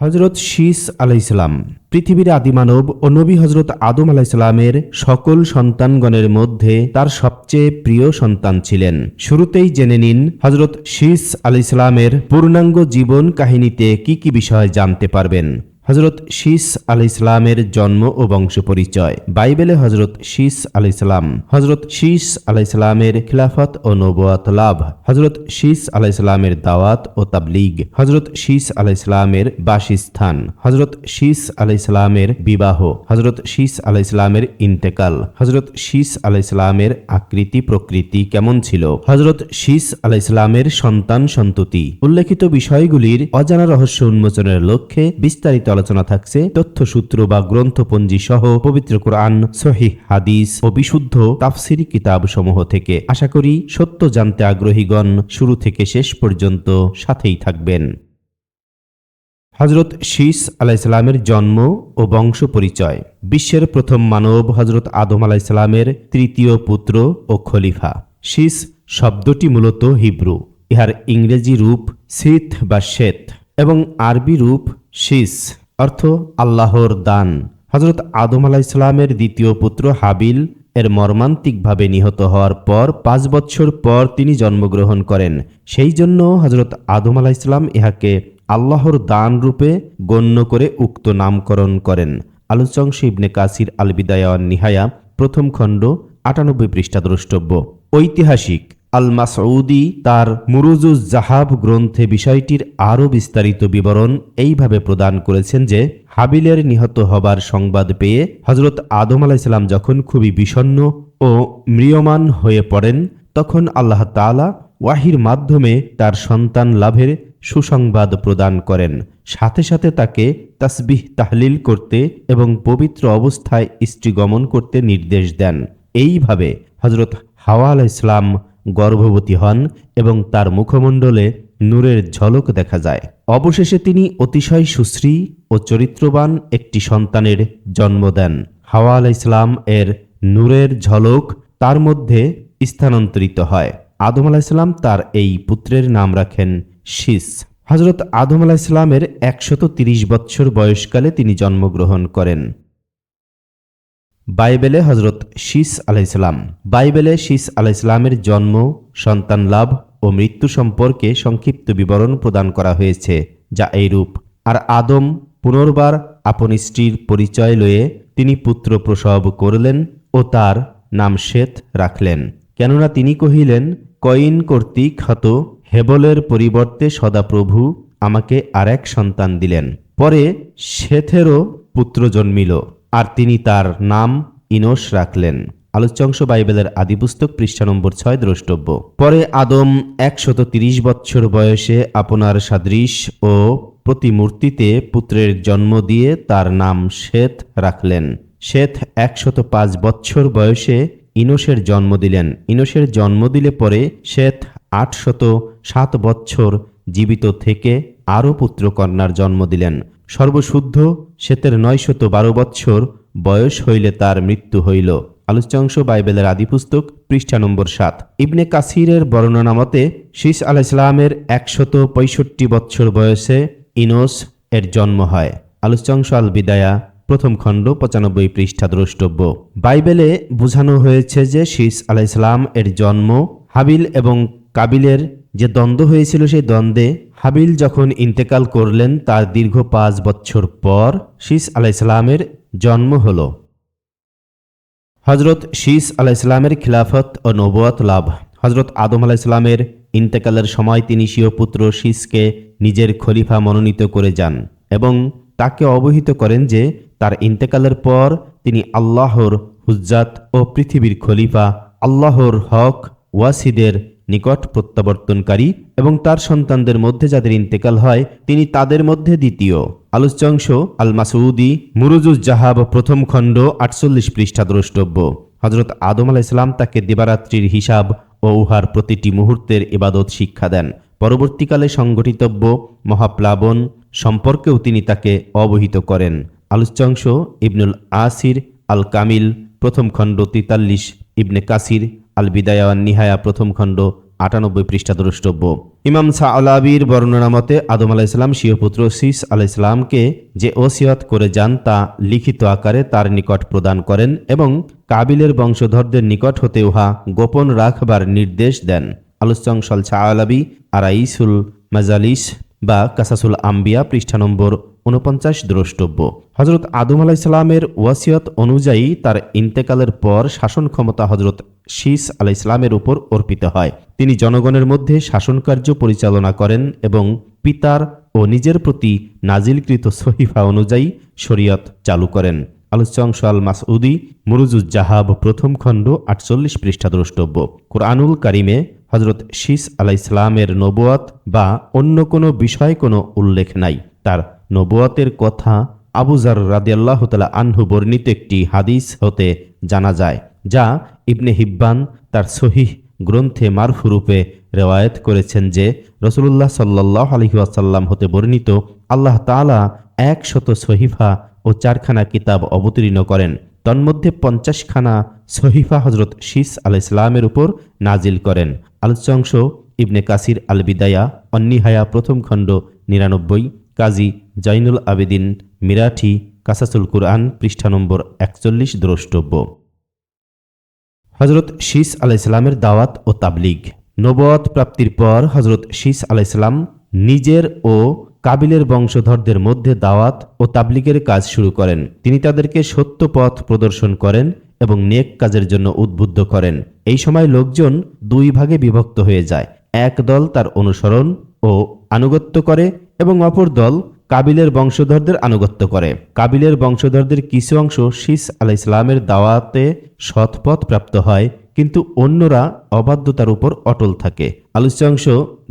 হজরত শীস আলাইসালাম পৃথিবীর আদিমানব ও নবী হজরত আদম আলাইসালামের সকল সন্তানগণের মধ্যে তার সবচেয়ে প্রিয় সন্তান ছিলেন। শুরুতেই জেনে নিন হজরত শীস আলাইসালামের পূর্ণাঙ্গ জীবন কাহিনীতে কি কি বিষয় জানতে পারবেন। হজরত শীস আলি ইসলামের জন্ম ও বংশ পরিচয়। বাইবেলে হজরত শীস আলি ইসলাম হজরত শীস আলাই ইসলামের খিলাফত ও নবুয়াত লাভ হজরত শীস আলাই ইসলামের দাওয়াত ও তাবলিগ হজরত শীস আলাই ইসলামের বাসস্থান হজরত শীস আলাই ইসলামের বিবাহ হজরত শীস আলাই ইসলামের ইন্তেকাল হজরত শীস আলাই ইসলামের আকৃতি প্রকৃতি কেমন ছিল হজরত শীস আলাই ইসলামের সন্তান সন্ততি। উল্লেখিত বিষয়গুলির অজানা রহস্য উন্মোচনের লক্ষ্যে বিস্তারিত আলোচনা থাকছে তথ্যসূত্র বা গ্রন্থপঞ্জি সহ পবিত্র কোরআন, সহিহ হাদিস ও বিশুদ্ধ তাফসিরি কিতাব সমূহ থেকে। আশা করি সত্য জানতে আগ্রহীগণ শুরু থেকে শেষ পর্যন্ত সাথেই থাকবেন। হজরত শীস আলাইসালামের জন্ম ও বংশ পরিচয়। বিশ্বের প্রথম মানব হজরত আদম আলাইসালামের তৃতীয় পুত্র ও খলিফা। শীস শব্দটি মূলত হিব্রু। ইহার ইংরেজি রূপ সিথ বা শ্বেত এবং আরবি রূপ শীস। অর্থ আল্লাহর দান। হজরত আদম আলাইসালামের দ্বিতীয় পুত্র হাবিল এর মর্মান্তিকভাবে নিহত হওয়ার পর পাঁচ বছর পর তিনি জন্মগ্রহণ করেন। সেই জন্য হজরত আদম আলা ইসলাম ইহাকে আল্লাহর দান রূপে গণ্য করে উক্ত নামকরণ করেন। আলোচংশ ইবনে কাসির আল বিদায়া নিহায়া প্রথম খণ্ড আটানব্বই পৃষ্ঠা দ্রষ্টব্য। ঐতিহাসিক আল মাসউদি তার মুরুজুজ জাহাব গ্রন্থে বিষয়টির আরও বিস্তারিত বিবরণ এইভাবে প্রদান করেছেন যে, হাবিলের নিহত হবার সংবাদ পেয়ে হজরত আদম আলাইসাল্লাম যখন খুবই বিষণ্ন ও ম্রিয়মান হয়ে পড়েন, তখন আল্লাহ তালা ওয়াহির মাধ্যমে তার সন্তান লাভের সুসংবাদ প্রদান করেন। সাথে সাথে তাকে তাসবিহ তাহলিল করতে এবং পবিত্র অবস্থায় স্ত্রী গমন করতে নির্দেশ দেন। এইভাবে হজরত হাওয়া আলাহ ইসলাম গর্ভবতী হন এবং তার মুখমণ্ডলে নূরের ঝলক দেখা যায়। অবশেষে তিনি অতিশয় সুশ্রী ও চরিত্রবান একটি সন্তানের জন্ম দেন। হাওয়া আলাহ ইসলাম এর নূরের ঝলক তার মধ্যে স্থানান্তরিত হয়। আদম আলাহিসাল্লাম তার এই পুত্রের নাম রাখেন শীস। হজরত আদম আলাহিসাল্লামের একশত তিরিশ বৎসর বয়সকালে তিনি জন্মগ্রহণ করেন। বাইবেলে হজরত শীস আলাইসালাম বাইবেলে শীস আলাইসালামের জন্ম, সন্তান লাভ ও মৃত্যু সম্পর্কে সংক্ষিপ্ত বিবরণ প্রদান করা হয়েছে, যা এইরূপ। আর আদম পুনর্বার আপন স্ত্রীর পরিচয় লয়ে তিনি পুত্র প্রসব করলেন ও তার নাম শ্বেত রাখলেন। কেননা তিনি কহিলেন কইন কর্তৃক হত হেবলের পরিবর্তে সদাপ্রভু আমাকে আর এক সন্তান দিলেন। পরে শ্বেথেরও পুত্র জন্মিল। আর তিনি তার নাম ইনোস রাখলেন। আলোচ্যাংশ বাইবেলের আদিপুস্তক পৃষ্ঠা নম্বর ছয় দ্রষ্টব্য। পরে আদম একশত তিরিশ বৎসর বয়সে আপনার সাদৃশ ও প্রতিমূর্তিতে পুত্রের জন্ম দিয়ে তার নাম শ্বেত রাখলেন। শ্বেত একশত পাঁচ বৎসর বয়সে ইনোসের জন্ম দিলেন। ইনোসের জন্ম দিলে পরে শ্বেত আটশত সাত বৎসর জীবিত থেকে আরও পুত্রকন্যার জন্ম দিলেন। সর্বশুদ্ধ শ্বেতের নয়শত বারো বৎসর বয়স হইলে তার মৃত্যু হইল। আলোচ্যাংশ বাইবেলের আদিপুস্তক, পৃষ্ঠা নম্বর সাত। ইবনে কাসিরের বর্ণনা মতে শীষ আলাহ ইসলামের একশত পঁয়ষট্টি বৎসর বয়সে ইনোস এর জন্ম হয়। আলোচ্যাংশ আল বিদায়া, প্রথম খণ্ড, পঁচানব্বই পৃষ্ঠা দ্রষ্টব্য। বাইবেলে বোঝানো হয়েছে যে শীষ আলাহ ইসলাম এর জন্ম হাবিল এবং কাবিলের যে দ্বন্দ্ব হয়েছিল সেই দ্বন্দ্বে হাবিল যখন ইন্তেকাল করলেন, তার দীর্ঘ পাঁচ বছর পর শীস আলাইসালামের জন্ম হল। হজরত শীস আলাইসালামের খিলাফত ও নবুয়াত লাভ। হজরত আদম আলাইসালামের ইন্তেকালের সময় তিনি স্বীয় পুত্র শীসকে নিজের খলিফা মনোনীত করে যান এবং তাকে অবহিত করেন যে তার ইন্তেকালের পর তিনি আল্লাহর হুজ্জাত ও পৃথিবীর খলিফা, আল্লাহর হক, ওয়াসিদের নিকট প্রত্যাবর্তনকারী এবং তার সন্তানদের মধ্যে যাদের ইন্তেকাল হয়, তিনি তাদের মধ্যে দ্বিতীয়। আলোচ্যাংশ আল মাসউদি মুরুজুজ জাহাব প্রথম খণ্ড, আটচল্লিশ পৃষ্ঠা দ্রষ্টব্য। হজরত আদম আলাহ ইসলাম তাকে দিবারাত্রির হিসাব ও উহার প্রতিটি মুহূর্তের ইবাদত শিক্ষা দেন। পরবর্তীকালে সংগঠিতব্য মহাপ্লাবন সম্পর্কেও তিনি তাকে অবহিত করেন। আলোচ্যাংশ, ইবনুল আসির আল কামিল প্রথম খণ্ড তেতাল্লিশ, ইবনে কাসির আল বিদায়া নিহায়া প্রথম খণ্ড, আটানব্বই পৃষ্ঠা দ্রষ্টব্য। ইমাম সাআলাবির বর্ণনা মতে, আদম আলাইসালাম স্বীয় পুত্র সিস আলাইসালামকে যে ওসিয়ত করে যান তা লিখিত আকারে তার নিকট প্রদান করেন এবং কাবিলের বংশধরদের নিকট হতে উহা গোপন রাখবার নির্দেশ দেন। আলোচ্যংশল সাআলাবি, আরাইসুল মাজালিস বা কাসাসুল আম্বিয়া পৃষ্ঠা নম্বর উনপঞ্চাশ দ্রষ্টব্য। হজরত আদম আলাইসালামের ওয়াসিয়ত অনুযায়ী তার ইন্তেকালের পর শাসন ক্ষমতা হজরত শীস আলাইসালামের উপর অর্পিত হয়। তিনি জনগণের মধ্যে শাসনকার্য পরিচালনা করেন এবং পিতার ও নিজের প্রতি নাজিলকৃত সহিফা অনুযায়ী শরীয়ত চালু করেন। আলোচ্যাংশ আল মাসউদি মুরুজুজ্জাহাব, প্রথম খণ্ড, আটচল্লিশ পৃষ্ঠা দ্রষ্টব্য। কোরআনুল কারিমে হজরত শীস আলাইসালামের নবুয়াত বা অন্য কোনো বিষয়ে কোনো উল্লেখ নাই। তার নবুয়াতের কথা আবুজার রাদিয়াল্লাহ আনহু বর্ণিত একটি হাদিস হতে জানা যায়। যা ইবনে হিব্বান তার সহিহ গ্রন্থে মারফুরূপে রেওয়ায়ত করেছেন যে রসুল্লাহ সাল্লাহ আলহিউসাল্লাম হতে বর্ণিত আল্লাহ তালা একশত সহিফা ও চারখানা কিতাব অবতীর্ণ করেন। তন্মধ্যে পঞ্চাশখানা সহিফা হজরত শীস আল ইসলামের উপর নাজিল করেন। আলোচ্যাংশ ইবনে কাসির আল বিদায়া অন্নিহায়া প্রথম খণ্ড নিরানব্বই, কাজী জৈনুল আবেদিন মিরাঠি, কাসাসুল কুরআন পৃষ্ঠা নম্বর একচল্লিশ দ্রষ্টব্য। হজরত শীস আলাইসালামের দাওয়াত ও তাবলিগ। নবত প্রাপ্তির পর হজরত শীস আলাইসালাম নিজের ও কাবিলের বংশধরদের মধ্যে দাওয়াত ও তাবলিগের কাজ শুরু করেন। তিনি তাদেরকে সত্য পথ প্রদর্শন করেন এবং নেক কাজের জন্য উদ্বুদ্ধ করেন। এই সময় লোকজন দুই ভাগে বিভক্ত হয়ে যায়। এক দল তার অনুসরণ ও আনুগত্য করে এবং অপর দল কাবিলের বংশধরদের আনুগত্য করে। কাবিলের বংশধরদের কিছু অংশ শীস আলাহ ইসলামের দাওয়াতে সৎপথ প্রাপ্ত হয়, কিন্তু অন্যরা অবাধ্যতার উপর অটল থাকে। আলোচ্যাংশ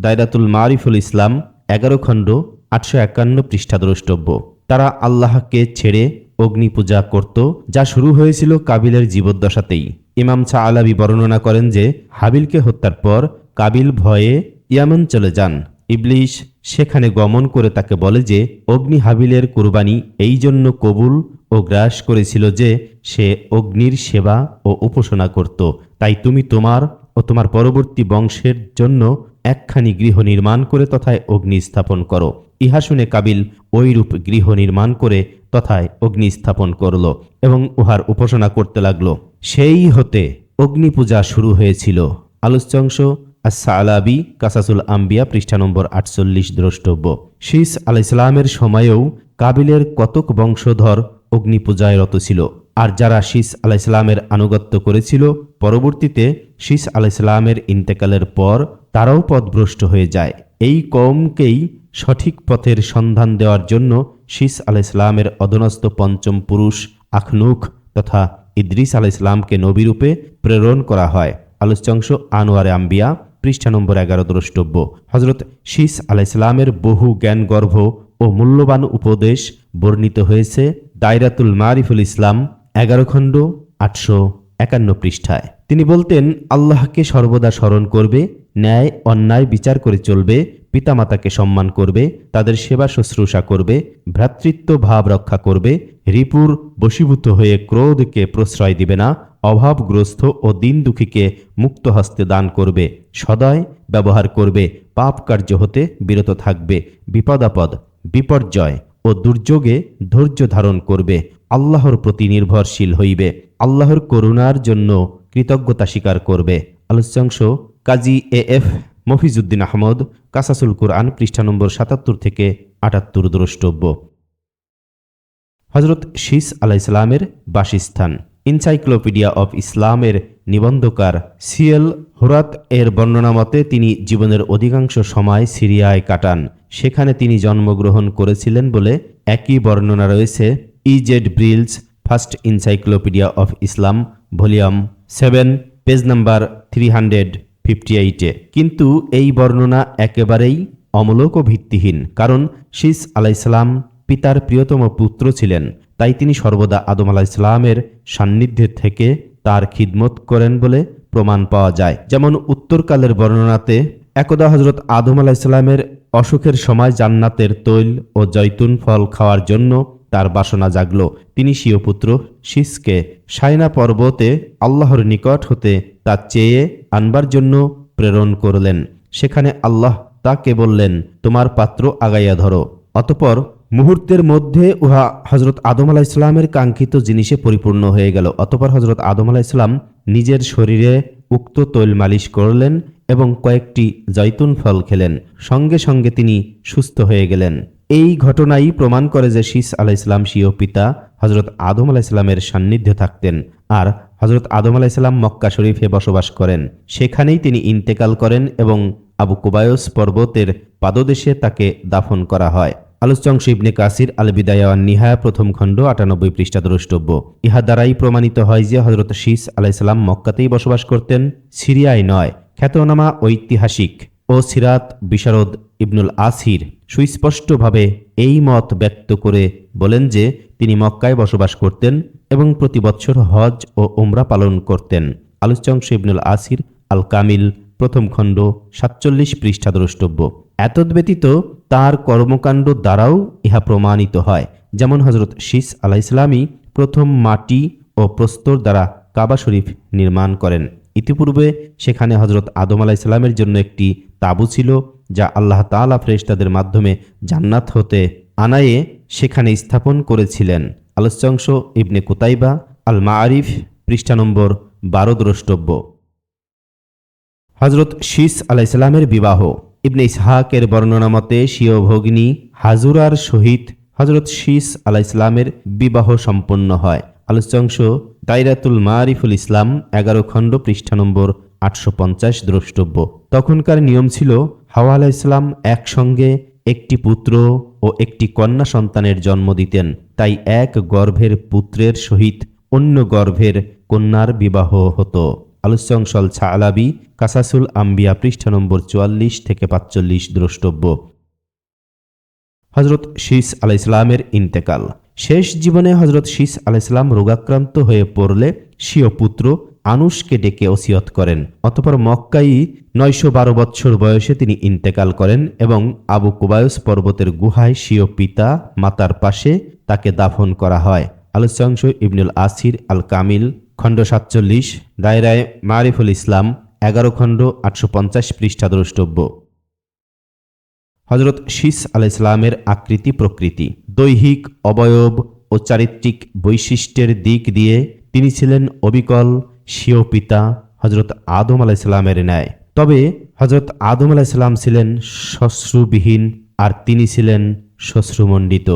দায়রাতুল মারিফুল ইসলাম, এগারো খণ্ড, আটশো একান্ন পৃষ্ঠা দ্রষ্টব্য। তারা আল্লাহকে ছেড়ে অগ্নি পূজা করত, যা শুরু হয়েছিল কাবিলের জীবদ্দশাতেই। ইমাম ছা আলাবি বর্ণনা করেন যে, হাবিলকে হত্যার পর কাবিল ভয়ে ইয়ামন চলে যান। ইবলিশ সেখানে গমন করে তাকে বলে যে, অগ্নি হাবিলের কুরবানি এই জন্য কবুল ও গ্রাস করেছিল যে সে অগ্নির সেবা ও উপাসনা করত। তাই তুমি তোমার ও তোমার পরবর্তী বংশের জন্য একখানি গৃহ নির্মাণ করে তথায় অগ্নি স্থাপন করো। ইহা শুনে কাবিল ওইরূপ গৃহ নির্মাণ করে তথায় অগ্নি স্থাপন করল এবং উহার উপাসনা করতে লাগল। সেই হতে অগ্নি পূজা শুরু হয়েছিল। আলোচ্যাংশ আসালাবি কাসাসুল আম্বিয়া, পৃষ্ঠা নম্বর আটচল্লিশ, দ্রষ্টব্য। শীস আলাইসালামের সময়েও কাবিলের কতক বংশধর অগ্নি পূজায় রত ছিল। আর যারা শীস আলাইসালামের আনুগত্য করেছিল, পরবর্তীতে শীস আলাইসালামের ইন্তেকালের পর তারাও পথভ্রষ্ট হয়ে যায়। এই কমকেই সঠিক পথের সন্ধান দেওয়ার জন্য শীস আলাইসালামের অধনস্থ পঞ্চম পুরুষ আখনুখ তথা ইদ্রিস আলাইসালামকে নবীরূপে প্রেরণ করা হয়। আলোচ্যাংশ আনোয়ারে আম্বিয়া। পৃষ্ঠা নম্বর এগারো দ্রষ্টব্য। হজরত শীস আলাইসালামের বহু জ্ঞান গর্ভ ও মূল্যবান উপদেশ বর্ণিত হয়েছে দায়রাতুল মারিফুল ইসলাম, এগারো খণ্ড, আটশো একান্ন পৃষ্ঠায়। তিনি বলতেন, আল্লাহকে সর্বদা স্মরণ করবে, ন্যায়, অন্যায় বিচার করে চলবে, পিতামাতাকে সম্মান করবে, তাদের সেবা শুশ্রূষা করবে ভ্রাতৃত্ব ভাব রক্ষা করবে, রিপুর বশীভূত হয়ে ক্রোধকে প্রশ্রয় দিবে না অভাবগ্রস্ত ও দিন দুঃখীকে মুক্ত হস্তে দান করবে, সদয় ব্যবহার করবে, পাপ কার্য হতে বিরত থাকবে, বিপদাপদ, বিপর্যয় ও দুর্যোগে ধৈর্য ধারণ করবে, আল্লাহর প্রতি নির্ভরশীল হইবে, আল্লাহর করুণার জন্য কৃতজ্ঞতা স্বীকার করবে। আলোচ্যাংশ কাজী এ এফ মফিজুদ্দিন আহমদ, কাসাসুল কোরআন, পৃষ্ঠা নম্বর সাতাত্তর থেকে আটাত্তর দ্রষ্টব্য। হজরত শীস আলাইসালামের বাসস্থান। ইনসাইক্লোপিডিয়া অফ ইসলামের নিবন্ধকার সিএল হুরাত এর বর্ণনা মতে তিনি জীবনের অধিকাংশ সময় সিরিয়ায় কাটান। সেখানে তিনি জন্মগ্রহণ করেছিলেন বলে একই বর্ণনা রয়েছে EJ Brill's first encyclopaedia of Islam volume seven page number three hundred fifty eight কিন্তু এই বর্ণনা একেবারেই অমূলক ও ভিত্তিহীন, কারণ শীস আলাইসালাম পিতার প্রিয়তম পুত্র ছিলেন। তাই তিনি সর্বদা আদম আলাইসালামের সান্নিধ্যে থেকে তার খিদমত করেন বলে প্রমাণ পাওয়া যায়। যেমন উত্তরকালের বর্ণনাতে, একদা হজরত আদম আলাইসালামের অসুখের সময় জান্নাতের তৈল ও জৈতুন ফল খাওয়ার জন্য তার বাসনা জাগল। তিনি স্বীয় পুত্র শীষকে সাইনা পর্বতে আল্লাহর নিকট হতে তা চেয়ে আনবার জন্য প্রেরণ করলেন। সেখানে আল্লাহ তাকে বললেন, তোমার পাত্র আগাইয়া ধরো। অতপর মুহূর্তের মধ্যে উহা হজরত আদম আলাহ ইসলামের কাঙ্ক্ষিত জিনিসে পরিপূর্ণ হয়ে গেল। অতপর হজরত আদম আলাহ ইসলাম নিজের শরীরে উক্ত তৈল মালিশ করলেন এবং কয়েকটি জৈতুন ফল খেলেন। সঙ্গে সঙ্গে তিনি সুস্থ হয়ে গেলেন। এই ঘটনাই প্রমাণ করে যে শীস আলাহ ইসলাম স্বীয় পিতা হজরত আদম আলাহ ইসলামের সান্নিধ্যে থাকতেন আর হজরত আদম আলাহ ইসলাম মক্কা শরীফে বসবাস করেন। সেখানেই তিনি ইন্তেকাল করেন এবং আবু কুবায়স পর্বতের পাদদেশে তাকে দাফন করা হয়। আলোচ্যাংশ ইবনে কাসির আল বিদায়া নিহায়া প্রথম খণ্ড আটানব্বই পৃষ্ঠা দ্রষ্টব্য। ইহা দ্বারাই প্রমাণিত হয় যে হজরত শীস আলাইসাল্লাম মক্কাতেই বসবাস করতেন, সিরিয়ায় নয়, খ্যাতনামা ঐতিহাসিক ও সিরাত বিশারদ ইবনুল আসির সুস্পষ্টভাবে এই মত ব্যক্ত করে বলেন যে তিনি মক্কায় বসবাস করতেন এবং প্রতি বছর হজ ও ওমরা পালন করতেন। আলোচ্যাংশ ইবনুল আসির আল কামিল প্রথম খণ্ড সাতচল্লিশ পৃষ্ঠা দ্রষ্টব্য। এতদ্ব্যতীত তার কর্মকাণ্ড দ্বারাও ইহা প্রমাণিত হয়। যেমন হজরত শীস আলাহ ইসলামী প্রথম মাটি ও প্রস্তর দ্বারা কাবা শরীফ নির্মাণ করেন। ইতিপূর্বে সেখানে হজরত আদম আলাহ ইসলামের জন্য একটি তাবু ছিল, যা আল্লাহ তালা ফ্রেশতাদের মাধ্যমে জান্নাত হতে আনায়ে সেখানে স্থাপন করেছিলেন। আলোচ্যাংশ ইবনে কুতাইবা আল মাআরিফ পৃষ্ঠা নম্বর বারো দ্রষ্টব্য। হজরত শীস আলাইসাল্লামের বিবাহ। ইবনে ইসহাকের বর্ণনা মতে স্বীয় ভগ্নী হাজুরার সহিত হজরত শীস আলাইসলামের বিবাহ সম্পন্ন হয়। আলোচ্যাংশ দায়রাতুল মারিফুল ইসলাম, এগারো খণ্ড, পৃষ্ঠা নম্বর আটশো পঞ্চাশ, দ্রষ্টব্য। তখনকার নিয়ম ছিল, হাওয়া আলাহ ইসলাম একসঙ্গে একটি পুত্র ও একটি কন্যা সন্তানের জন্ম দিতেন। তাই এক গর্ভের পুত্রের সহিত অন্য গর্ভের কন্যার বিবাহ হতো। আলোচ্যাংশল ছালাবি কাসাসুল আম্বিয়া পৃষ্ঠা নম্বর চুয়াল্লিশ থেকে পাঁচচল্লিশ দ্রষ্টব্য। হজরত শীস আলাহ ইসলামের ইন্তেকাল। শেষ জীবনে হজরত শীস আলাহ ইসলাম রোগাক্রান্ত হয়ে পড়লে স্বীয় পুত্র আনুষকে ডেকে ওসিয়ত করেন। অতপর মক্কাই নয়শো বারো বৎসর বয়সে তিনি ইন্তেকাল করেন এবং আবু কুবায়ুস পর্বতের গুহায় স্বীয় পিতা মাতার পাশে তাকে দাফন করা হয়। আলোচ্যাংশ ইবনুল আসির আল কামিল খণ্ড সাতচল্লিশ, দায়রায় মারিফুল ইসলাম এগারো খণ্ড আটশো পঞ্চাশ পৃষ্ঠা দ্রষ্টব্য। হজরত শীস আল ইসলামের আকৃতি প্রকৃতি, দৈহিক, অবয়ব ও চারিত্রিক বৈশিষ্ট্যের দিক দিয়ে তিনি ছিলেন অবিকল স্বীয় পিতা হজরত আদম আলাহ ইসলামের ন্যায়। তবে হজরত আদম আলাহ ইসলাম ছিলেন শ্বশ্রুবিহীন আর তিনি ছিলেন শ্বশ্রুমণ্ডিত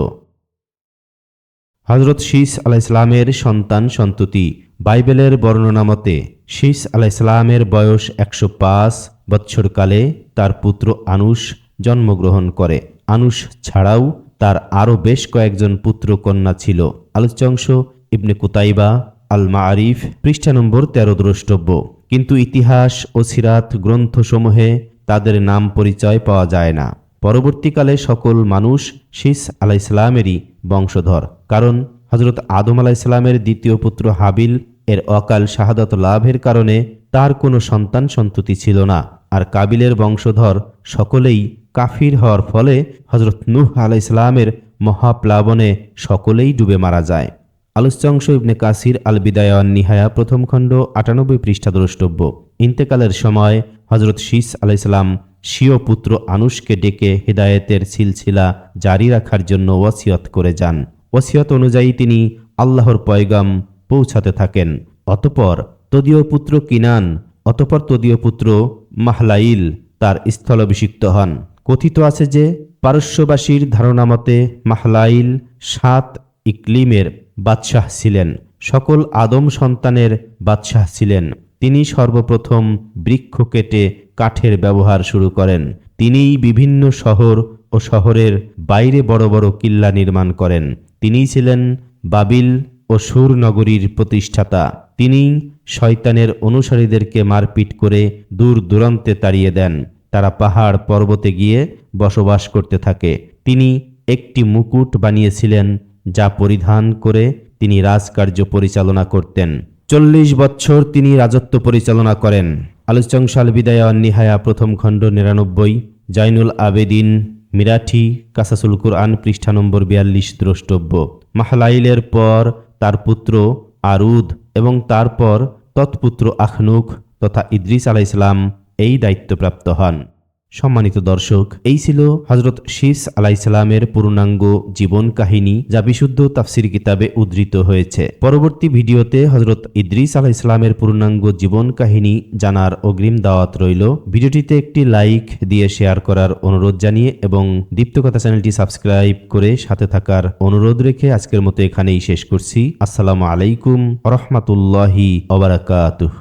হজরত শীস আলাহ ইসলামের সন্তান সন্ততি বাইবেলের বর্ণনা মতে শীস আলাহ ইসলামের বয়স একশো পাঁচ বৎসরকালে তার পুত্র আনুষ জন্মগ্রহণ করে। আনুষ ছাড়াও তার আরও বেশ কয়েকজন পুত্র কন্যা ছিল। আলোচ্যাংশ ইবনে কুতাইবা আল মারিফ পৃষ্ঠা নম্বর তেরো দ্রষ্টব্য। কিন্তু ইতিহাস ও সিরাত গ্রন্থসমূহে তাদের নাম পরিচয় পাওয়া যায় না। পরবর্তীকালে সকল মানুষ শীস আলাহ ইসলামেরই বংশধর। কারণ হজরত আদম আলাহ ইসলামের দ্বিতীয় পুত্র হাবিল এর অকাল শাহাদত লাভের কারণে তার কোনো সন্তান সন্ততি ছিল না। আর কাবিলের বংশধর সকলেই কাফির হওয়ার ফলে হজরত নূহ আলাহ ইসলামের মহাপ্লাবনে সকলেই ডুবে মারা যায়। আলোচ্যাংশ ইবনে কাসির আল বিদায়ান নিহায়া প্রথম খণ্ড আটানব্বই পৃষ্ঠা দ্রষ্টব্য। ইন্তেকালের সময় হজরত শীস আলাইসালাম স্বীয় পুত্র আনুষকে ডেকে হেদায়েতের সিলসিলা জারি রাখার জন্য ওয়াসিয়ত করে যান। ওসিয়ত অনুযায়ী তিনি আল্লাহর পয়গাম পৌঁছাতে থাকেন। অতপর তদীয় পুত্র কিনান, অতপর তদীয় পুত্র মাহলাইল তার স্থলাভিষিক্ত হন। কথিত আছে যে, পারস্যবাসীর ধারণা মতে মাহলাইল সাত ইকলিমের বাদশাহ ছিলেন। সকল আদম সন্তানের বাদশাহ ছিলেন। তিনি সর্বপ্রথম বৃক্ষ কেটে কাঠের ব্যবহার শুরু করেন। তিনিই বিভিন্ন শহর ও শহরের বাইরে বড় বড় কিল্লা নির্মাণ করেন। তিনিই ছিলেন বাবিল ও সুর নগরীর প্রতিষ্ঠাতা। তিনি শয়তানের অনুসারীদেরকে মারপিট করে দূর দূরান্তে তাড়িয়ে দেন। তারা পাহাড় পর্বতে গিয়ে বসবাস করতে থাকে। তিনি একটি মুকুট বানিয়েছিলেন যা পরিধান করে তিনি রাজকার্য পরিচালনা করতেন। চল্লিশ বছর তিনি রাজত্ব পরিচালনা করেন। আলোচংশাল বিদায় নিহায়া প্রথম খণ্ড নিরানব্বই জাইনুল আবেদিন মিরাঠি কাসাসুল কুরআন পৃষ্ঠা নম্বর বিয়াল্লিশ দ্রষ্টব্য। মাহলাইলের পর তার পুত্র আরুদ এবং তারপর তৎপুত্র আখনুখ তথা ইদ্রিস আলাইসলাম এই দায়িত্বপ্রাপ্ত হন। সম্মানিত দর্শক, এই ছিল হজরত শীস আলাইসালামের পূর্ণাঙ্গ জীবন কাহিনী যা বিশুদ্ধ তাফসির কিতাবে উদ্ধৃত হয়েছে। পরবর্তী ভিডিওতে হজরত ইদ্রিস আলাইসালামের পূর্ণাঙ্গ জীবন কাহিনী জানার অগ্রিম দাওয়াত রইল। ভিডিওটিতে একটি লাইক দিয়ে শেয়ার করার অনুরোধ জানিয়ে এবং দীপ্তকথা চ্যানেলটি সাবস্ক্রাইব করে সাথে থাকার অনুরোধ রেখে আজকের মতো এখানেই শেষ করছি। আসসালামু আলাইকুম রহমতুল্লাহি ওবারাকাতুহ